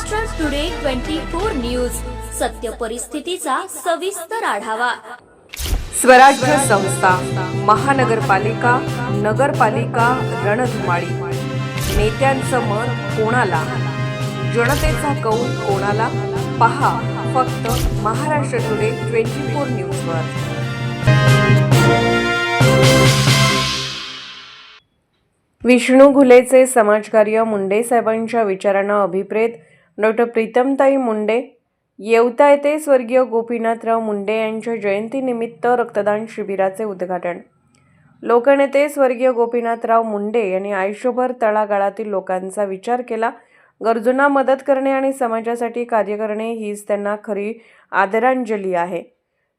Maharashtra today twenty four news सत्य परिस्थितीचा सविस्तर आढावा. स्वराज्य संस्था महानगरपालिका नगरपालिका रणधुमाळी. नेत्यांचं मत कोणाला? जनतेचा कौल कोणाला? पहा फक्त महाराष्ट्र टुडे ट्वेंटी फोर न्यूजवर विष्णू घुलेचे समाजकार्य मुंडे साहेबांच्या विचारांना अभिप्रेत डॉक्टर प्रीतमताई मुंडे. येवता येथे स्वर्गीय गोपीनाथराव मुंडे यांच्या जयंतीनिमित्त रक्तदान शिबिराचे उद्घाटन. लोकनेते स्वर्गीय गोपीनाथराव मुंडे यांनी आयुष्यभर तळागाळातील लोकांचा विचार केला. गरजूंना मदत करणे आणि समाजासाठी कार्य करणे हीच त्यांना खरी आदरांजली आहे.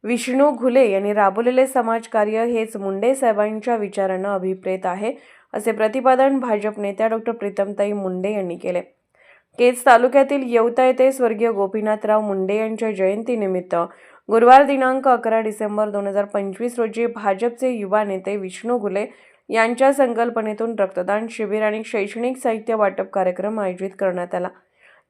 विष्णू घुले यांनी राबवलेले समाजकार्य हेच मुंडे साहेबांच्या विचारांना अभिप्रेत आहे असे प्रतिपादन भाजप नेत्या डॉक्टर प्रीतमताई मुंडे यांनी केले. केज तालुक्यातील येवता येथे स्वर्गीय गोपीनाथराव मुंडे यांच्या जयंतीनिमित्त गुरुवार दिनांक अकरा डिसेंबर दोन हजार पंचवीस रोजी भाजपचे युवा नेते विष्णू घुले यांच्या संकल्पनेतून रक्तदान शिबिर आणि शैक्षणिक साहित्य वाटप कार्यक्रम आयोजित करण्यात आला.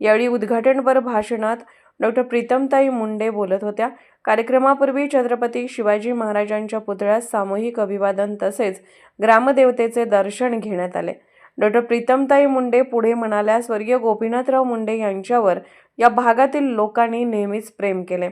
यावेळी उद्घाटनपर भाषणात डॉक्टर प्रीतमताई मुंडे बोलत होत्या. कार्यक्रमापूर्वी छत्रपती शिवाजी महाराजांच्या पुतळ्यास सामूहिक अभिवादन तसेच ग्रामदेवतेचे दर्शन घेण्यात आले. डॉक्टर प्रीतमताई मुंडे पुढे म्हणाल्या स्वर्गीय गोपीनाथराव मुंडे यांच्यावर या भागातील लोकांनी नेहमीच प्रेम केले.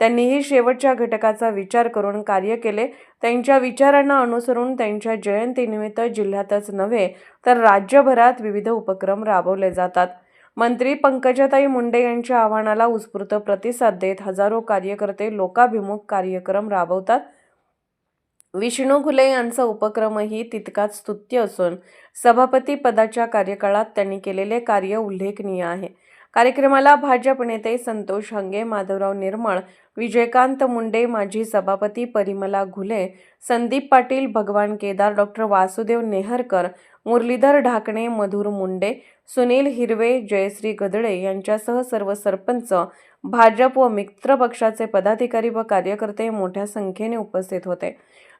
त्यांनीही शेवटच्या घटकाचा विचार करून कार्य केले. त्यांच्या विचारांना अनुसरून त्यांच्या जयंतीनिमित्त जिल्ह्यातच नव्हे तर राज्यभरात विविध उपक्रम राबवले जातात. मंत्री पंकजाताई मुंडे यांच्या आव्हानाला उत्स्फूर्त प्रतिसाद देत हजारो कार्यकर्ते लोकाभिमुख कार्यक्रम राबवतात. विष्णू घुले यांचा उपक्रमही तितकाच स्तुत्य असून सभापती पदाच्या कार्यकाळात त्यांनी केलेले कार्य उल्लेखनीय आहे. कार्यक्रमाला भाजप नेते संतोष हंगे माधवराव निर्मळ विजयकांत मुंडे माजी सभापती परिमला घुले संदीप पाटील भगवान केदार डॉक्टर वासुदेव नेहरकर मुरलीधर ढाकणे मधुर मुंडे सुनील हिरवे जयश्री गदळे यांच्यासह सर्व सरपंच भाजप व मित्र पक्षाचे पदाधिकारी व कार्यकर्ते मोठ्या संख्येने उपस्थित होते.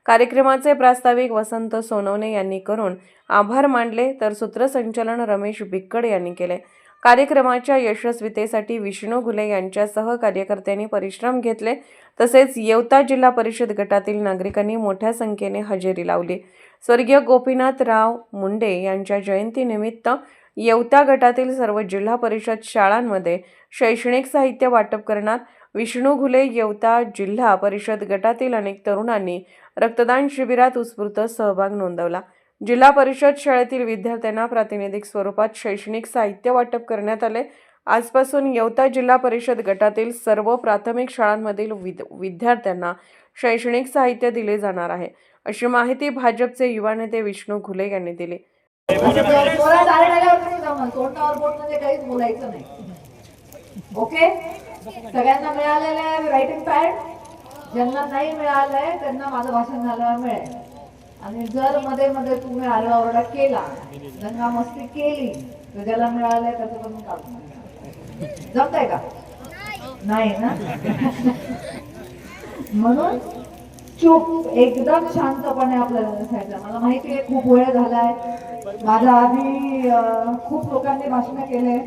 कार्यक्रमाचे प्रास्ताविक वसंत सोनवणे यांनी करून आभार मानले तर सूत्रसंचालन रमेश बिक्कड यांनी केले. कार्यक्रमाच्या यशस्वीतेसाठी विष्णू घुले यांच्यासह कार्यकर्त्यांनी परिश्रम घेतले तसेच येवता जिल्हा परिषद गटातील नागरिकांनी मोठ्या संख्येने हजेरी लावली. स्वर्गीय गोपीनाथराव मुंडे यांच्या जयंतीनिमित्त येवता गटातील सर्व जिल्हा परिषद शाळांमध्ये शैक्षणिक साहित्य वाटप करणार विष्णू घुले येवता जिल्हा परिषद गटातील अनेक तरुणांनी रक्तदान शिबिरात उत्स्फूर्त सहभाग नोंदवला. जिल्हा परिषद शाळेतील विद्यार्थ्यांना प्रातिनिधिक स्वरूपात शैक्षणिक साहित्य वाटप करण्यात आले. आजपासून येवता जिल्हा परिषद गटातील सर्व प्राथमिक शाळांमधील विद विद्यार्थ्यांना शैक्षणिक साहित्य दिले जाणार आहे अशी माहिती भाजपचे युवा नेते विष्णू घुले यांनी दिली. तोंडावर बोट म्हणजे काहीच बोलायचं नाही. ओके? सगळ्यांना मिळालेलं आहे रायटिंग पॅड ज्यांना नाही मिळालंय त्यांना माझं भाषण झाल्यावर मिळेल. आणि जर मध्ये मध्ये तुम्ही आरडाओरडा केला दंगा मस्ती केली तर ज्याला मिळालंय त्याचं पण काढून जमताय का? नाही ना? म्हणून चूप एकदम शांतपणे आपल्याला नसायचं मला माहिती आहे खूप वेळ झालाय. माझ्या आधी खूप लोकांनी भाषण केले.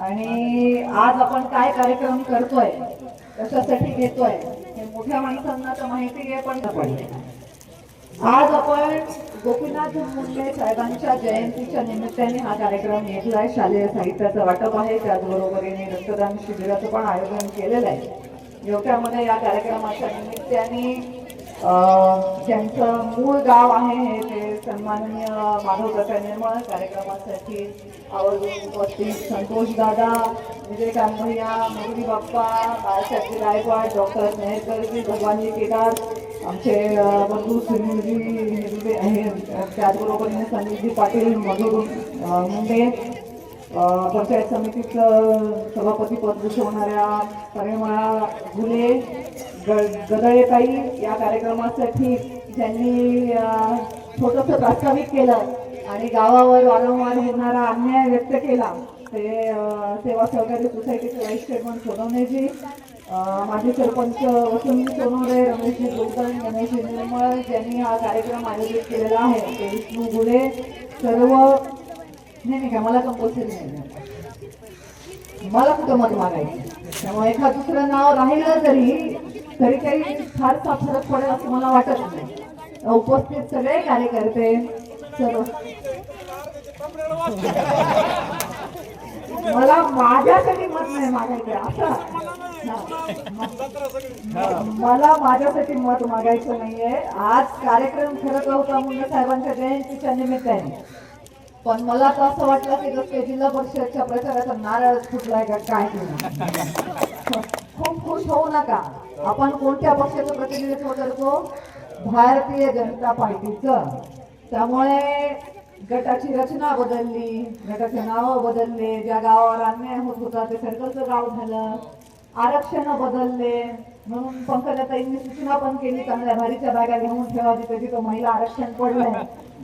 आणि आज आपण काय कार्यक्रम करतोय कशासाठी घेतोय हे मोठ्या माणसांना तर माहिती आहे पण पडले आज आपण गोपीनाथ मुंडे साहेबांच्या जयंतीच्या निमित्ताने हा कार्यक्रम घेतलाय. शालेय साहित्याचं वाटप आहे. त्याचबरोबरीने रक्तदान शिबिराचं पण आयोजन केलेलं आहे. योग्यामध्ये या कार्यक्रमाच्या निमित्ताने ज्यांचं मूळ गाव आहे हे ते सन्माननीय माधव काका निर्मळ कार्यक्रमासाठी आवर्जून उपस्थित संतोष दादा विजयकांत भैया मुरली बाप्पा बाळासाहेब गायकवाड डॉक्टर मेहरकरजी भगवानजी केदार आमचे बंधू सुनीलजी हे आहे त्याचबरोबरीने संदीपजी पाटील मधुर मुंडे पंचायत समितीचं सभापती पद भूषवणाऱ्या परिमळा घुले ग गदळेताई या कार्यक्रमासाठी ज्यांनी छोटंसं प्रास्ताविक केलं आणि गावावर वारंवार होणारा अन्याय व्यक्त केला ते सेवा सहकारी सोसायटीचे व्हाईस चेअरमन सोनवणेजी माजी सरपंच वसंत सोनवणे रमेशजी जोगदन गणेशजी निर्मळ यांनी हा कार्यक्रम आयोजित केलेला आहे ते विष्णू गुले सर्व नाही नाही का? मला कंपल्सरी नाही मला कुठं मत मागायचं? त्यामुळे एखाद दुसरं नाव राहिलं जरी तरी काही फारसा फरक पडेल असं मला वाटत नाही. उपस्थित सगळे कार्यकर्ते सर्व. मला माझ्यासाठी मत नाही मागायचं असं. मला माझ्यासाठी मत मागायचं नाहीये. आज कार्यक्रम खरं होता मुंडे साहेबांच्या जयंतीच्या निमित्ताने. पण मला तर असं वाटलं की जसं जिल्हा परिषदच्या प्रचाराचा नारळच फुटलाय का काय खूप खुश होऊ नका. आपण कोणत्या पक्षाचं प्रतिनिधित्व करतो? भारतीय जनता पार्टीचं. त्यामुळे गटाची रचना बदलली गटाचे नावं बदलले ज्या गावावर अन्याय होत होता ते सर्कलचं गाव झालं. आरक्षण बदलले. म्हणून पंकजाताईंनी सूचना पण केली चांगल्या भारीच्या बॅगा घेऊन ठेवा जिथे जिथं महिला आरक्षण पडलंय.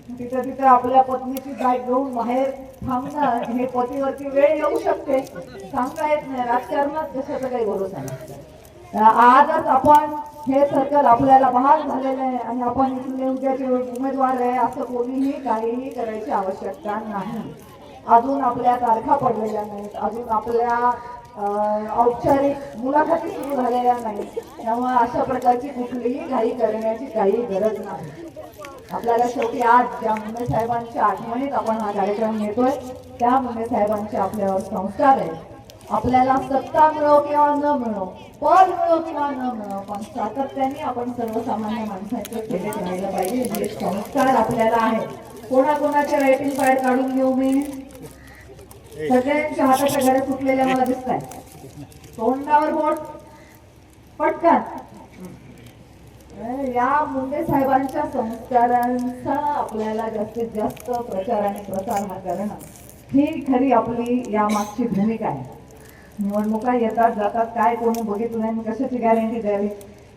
तिथं तिथं आपल्या पत्नीची बाईक घेऊन बाहेर थांबणं हे पतीवरती वेळ येऊ शकते. सांगता येत नाही. राजकारणात कशाचा काही भरोसा नाही आजच आपण हे सर्कल आपल्याला बहाल झालेलं आहे आणि आपण इथले उद्याचे उमेदवार आहे असं कोणीही काहीही करायची आवश्यकता नाही. अजून आपल्या तारखा पडलेल्या नाहीत. अजून आपल्या औपचारिक मुलाखती सुरू झालेल्या नाही त्यामुळे अशा प्रकारची कुठलीही घाई करण्याची काही गरज नाही. आपल्याला शेवटी आज ज्या मुंडे साहेबांच्या आठवणीत आपण हा कार्यक्रम घेतोय त्या मुंडे साहेबांचे आपल्यावर संस्कार आहेत. आपल्याला सत्ता मिळो किंवा न मिळो पद मिळो किंवा न मिळो पण सातत्याने आपण सर्वसामान्य माणसाचं केले राहिलं पाहिजे. हे संस्कार आपल्याला आहे कोणाकोणाचे रायटिंग पॅड काढून घेऊ मी? सगळ्यांच्या हाताच्या घरे फुटलेल्या मला दिसत आहे तोंडावर बोट. पटकन. या मुंडे साहेबांच्या संस्कारांचा आपल्याला जास्तीत जास्त प्रचार आणि प्रसार हा करणं ही खरी आपली या मागची भूमिका आहे. निवडणुका येतात जातात काय कोणी बघितलं नाही कशाची गॅरंटी द्यावी?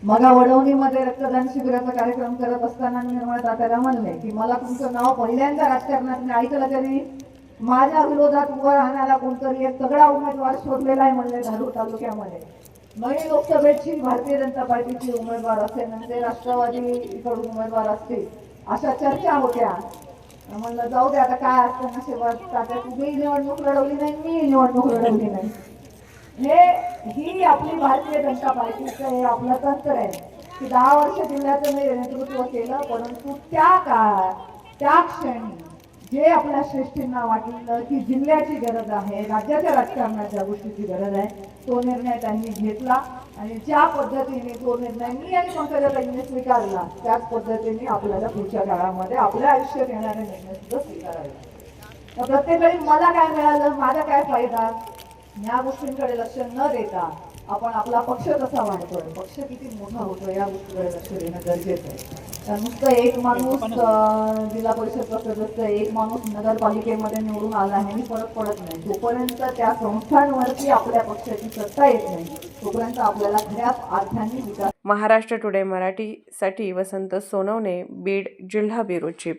मगा वडवणीमध्ये रक्तदान शिबिराचा कार्यक्रम करत असताना निर्मळ तात्याला म्हणले की मला तुमचं नाव पहिल्यांदा राजकारणात मी ऐकलं तरी माझ्या विरोधात उभं राहण्याला कोणतरी एक तगडा उमेदवार शोधलेला आहे म्हणले धारूर तालुक्यामध्ये. नवी लोकसभेची भारतीय जनता पार्टीची उमेदवार असेल म्हणजे राष्ट्रवादी इकडून उमेदवार असतील अशा चर्चा होत्या. म्हणलं जाऊ दे आता काय असतं नशिबात? तात्या तुम्ही निवडणूक लढवली नाही मी निवडणूक लढवली नाही. हे ही आपली भारतीय जनता पार्टीचं हे आपलं तंत्र आहे की दहा वर्ष जिल्ह्याचं मी नेतृत्व केलं परंतु त्या काळात त्या क्षणी जे आपल्या श्रेष्ठींना वाटलं की जिल्ह्याची गरज आहे राज्याच्या राजकारणाच्या गोष्टीची गरज आहे तो निर्णय त्यांनी घेतला. आणि ज्या पद्धतीने तो निर्णय मी आणि पंकजाताईंनी स्वीकारला त्याच पद्धतीने आपल्याला पुढच्या काळामध्ये आपल्या आयुष्यात येणारे निर्णय सुद्धा स्वीकारावे. तर प्रत्येक वेळी मला काय मिळालं माझा काय फायदा? या गोष्टींकडे लक्ष न देता आपण आपला पक्ष कसा वाढतोय? पक्ष किती मोठा होतोय या गोष्टीकडे लक्ष देणं गरजेचं आहे. तर नुसतं एक माणूस जिल्हा परिषदचा सदस्य एक माणूस नगरपालिकेमध्ये निवडून आला ह्यानी फरक पडत नाही. जोपर्यंत त्या संस्थांवरती आपल्या पक्षाची सत्ता येत नाही तोपर्यंत आपल्याला खऱ्या अर्थाने विकास महाराष्ट्र टुडे मराठीसाठी वसंत सोनवणे बीड जिल्हा ब्युरो चीफ